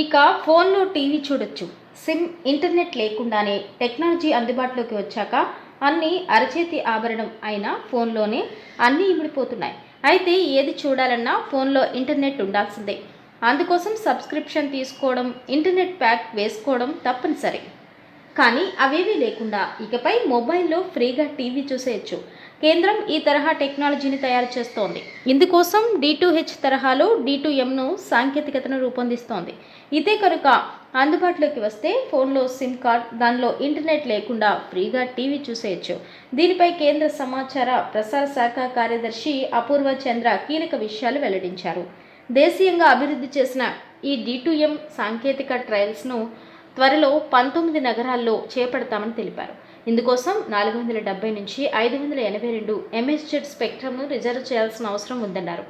ఇక ఫోన్లో టీవీ చూడొచ్చు. సిమ్ ఇంటర్నెట్ లేకుండానే టెక్నాలజీ అందుబాటులోకి వచ్చాక అన్నీ అరచేతి ఆభరణం అయిన ఫోన్లోనే అన్నీ ఇమిడిపోతున్నాయి. అయితే ఏది చూడాలన్నా ఫోన్లో ఇంటర్నెట్ ఉండాల్సిందే. అందుకోసం సబ్స్క్రిప్షన్ తీసుకోవడం ఇంటర్నెట్ ప్యాక్ వేసుకోవడం తప్పనిసరి. కానీ అవేవీ లేకుండా ఇకపై మొబైల్లో ఫ్రీగా టీవీ చూసేయచ్చు. కేంద్రం ఈ తరహా టెక్నాలజీని తయారు చేస్తోంది. ఇందుకోసం డి టూ హెచ్ తరహాలో డి టూ ఎంను సాంకేతికతను రూపొందిస్తోంది. ఇదే కనుక అందుబాటులోకి వస్తే ఫోన్లో సిమ్ కార్డ్ దానిలో ఇంటర్నెట్ లేకుండా ఫ్రీగా టీవీ చూసేయచ్చు. దీనిపై కేంద్ర సమాచార ప్రసార శాఖ కార్యదర్శి అపూర్వ చంద్ర కీలక విషయాలు వెల్లడించారు. దేశీయంగా అభివృద్ధి చేసిన ఈ డి టూ ఎం సాంకేతిక ట్రయల్స్ను త్వరలో పంతొమ్మిది నగరాల్లో చేపడతామని తెలిపారు. ఇందుకోసం నాలుగు వందల డెబ్బై నుంచి ఐదు వందల ఎనభై రెండు ఎంఎస్జెడ్ స్పెక్ట్రమ్ను రిజర్వ్ చేయాల్సిన అవసరం ఉందన్నారు.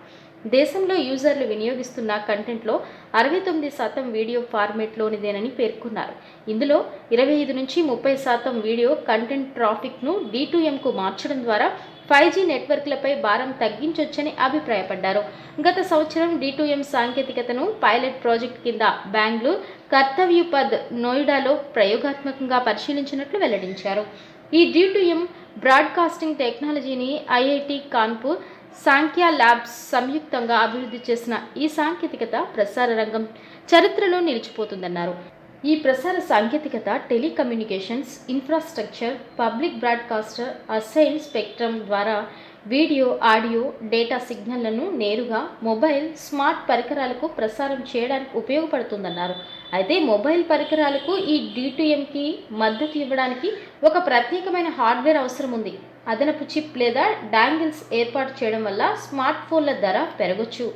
దేశంలో యూజర్లు వినియోగిస్తున్న కంటెంట్లో అరవై తొమ్మిది శాతం వీడియో ఫార్మేట్లోనిదేనని పేర్కొన్నారు. ఇందులో ఇరవై ఐదు నుంచి ముప్పై శాతం వీడియో కంటెంట్ ట్రాఫిక్ను డి ఎంకు మార్చడం ద్వారా ఫైవ్ జీ నెట్వర్క్లపై భారం తగ్గించొచ్చని అభిప్రాయపడ్డారు. గత సంవత్సరం డి ఎం సాంకేతికతను పైలట్ ప్రాజెక్ట్ కింద బెంగళూరు కర్తవ్యపద్ నోయిడాలో ప్రయోగాత్మకంగా పరిశీలించినట్లు వెల్లడించారు. ఈ డి ఎం బ్రాడ్కాస్టింగ్ టెక్నాలజీని ఐఐటి కాన్పూర్ సాంఖ్య ల్యాబ్స్ సంయుక్తంగా అభివృద్ధి చేసిన ఈ సాంకేతికత ప్రసార రంగం చరిత్రలో నిలిచిపోతుందన్నారు. ఈ ప్రసార సాంకేతికత telecommunications infrastructure public broadcaster assign spectrum ద్వారా వీడియో ఆడియో డేటా సిగ్నల్లను నేరుగా మొబైల్ స్మార్ట్ పరికరాలకు ప్రసారం చేయడానికి ఉపయోగపడుతుందన్నారు. అయితే మొబైల్ పరికరాలకు ఈ డిటిఎంకి మద్దతు ఇవ్వడానికి ఒక ప్రత్యేకమైన హార్డ్వేర్ అవసరం ఉంది. అదనపు చిప్ లేదా డాంగిల్స్ ఏర్పాటు చేయడం వల్ల స్మార్ట్ ఫోన్ల ధర పెరగొచ్చు.